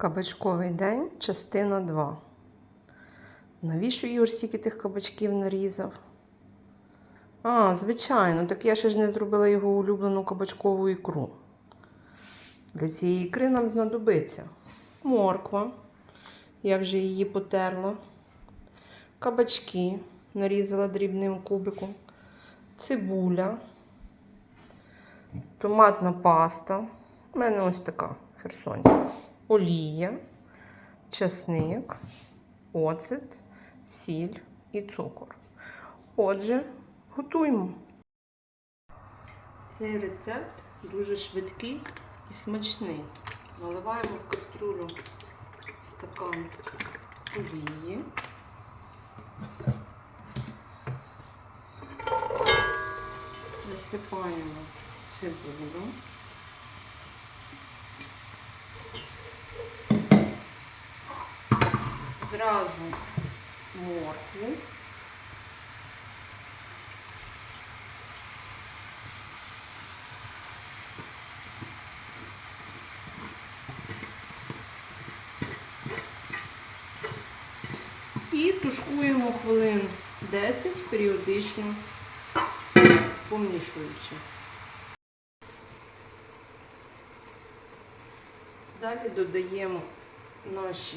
Кабачковий день, частина 2. Навіщо Ігор стільки тих кабачків нарізав? А, звичайно, так я ще ж не зробила його улюблену кабачкову ікру. Для цієї ікри нам знадобиться морква. Я вже її потерла. Кабачки нарізала дрібним кубиком. Цибуля. Томатна паста. У мене ось така херсонська. Олія, часник, оцет, сіль і цукор. Отже, готуємо. Цей рецепт дуже швидкий і смачний. Наливаємо в каструлю стакан олії. Висипаємо цибулю. Зразу моркву. І тушкуємо хвилин 10 періодично помішуючи. Далі додаємо наші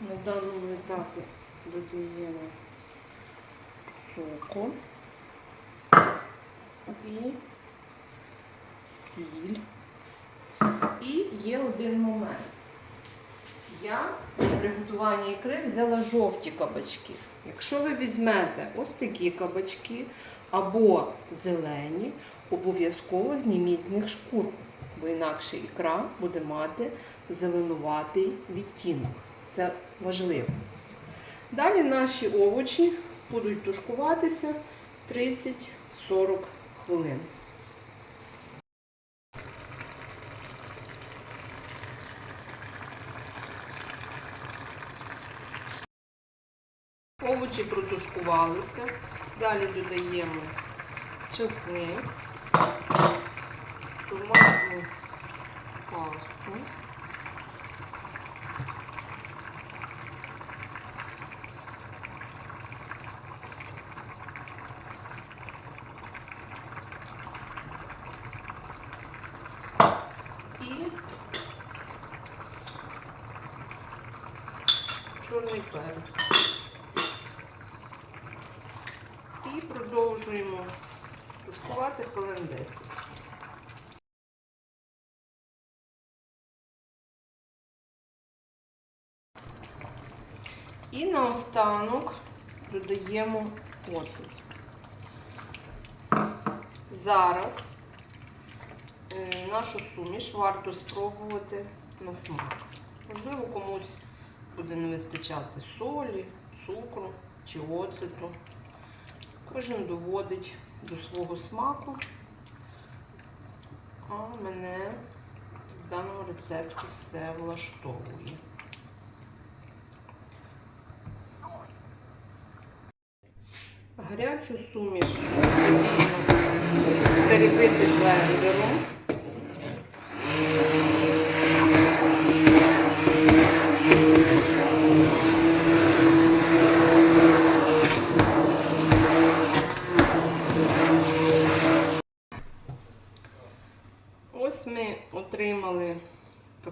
на даному етапі додаємо соку і сіль. І є один момент. Я при приготуванні ікри взяла жовті кабачки. Якщо ви візьмете ось такі кабачки або зелені, обов'язково зніміть з них шкурку, бо інакше ікра буде мати зеленуватий відтінок. Це важливо. Далі наші овочі будуть тушкуватися 30-40 хвилин. Овочі протушкувалися. Далі додаємо чесник, томатну пасту. І чорний перець. І продовжуємо тушкувати хвилин 10. І наостанок додаємо оцет. Зараз е, нашу суміш варто спробувати на смак. Можливо, комусь буде не вистачати солі, цукру чи оцету. Кожен доводить до свого смаку, а мене в даному рецепті все влаштовує. Гарячу суміш потрібно перебити блендером.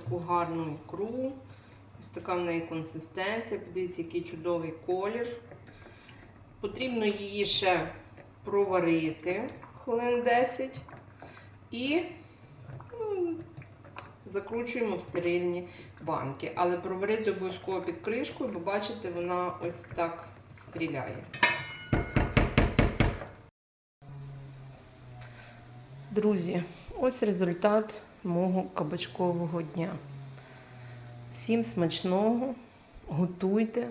Таку гарну ікру. Ось така в неї консистенція. Подивіться, який чудовий колір. Потрібно її ще проварити хвилин 10 і ну, закручуємо в стерильні банки. Але проварити обов'язково під кришкою, бо бачите, вона ось так стріляє. Друзі, ось результат мого кабачкового дня. Всім смачного, готуйте,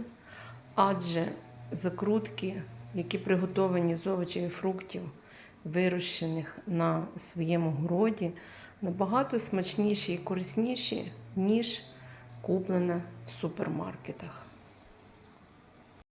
адже закрутки, які приготовані з овочів і фруктів, вирощених на своєму городі, набагато смачніші і корисніші, ніж куплене в супермаркетах.